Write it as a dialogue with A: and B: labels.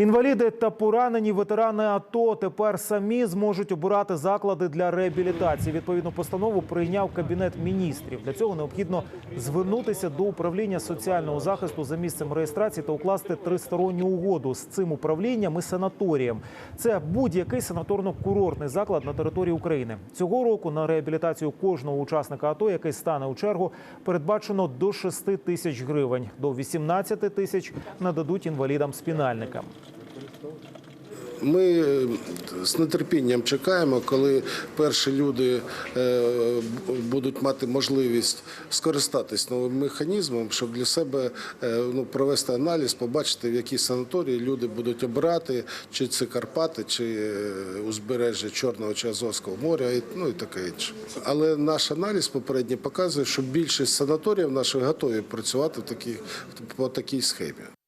A: Інваліди та поранені ветерани АТО тепер самі зможуть обирати заклади для реабілітації. Відповідну постанову прийняв кабінет міністрів. Для цього необхідно звернутися до управління соціального захисту за місцем реєстрації та укласти тристоронню угоду з цим управлінням і санаторієм. Це будь-який санаторно-курортний заклад на території України. Цього року на реабілітацію кожного учасника АТО, який стане у чергу, передбачено до 6 тисяч гривень. До 18 тисяч нададуть інвалідам-спінальникам.
B: Ми е, з нетерпінням чекаємо, коли перші люди е, будуть мати можливість скористатись новим механізмом, щоб для себе е, ну, провести аналіз, побачити, в якій санаторії люди будуть обирати, чи це Карпати, чи узбережжя Чорного чи Азовського моря, ну і таке інше. Але наш аналіз попередній показує, що більшість санаторіїв наших готові працювати по такій схемі.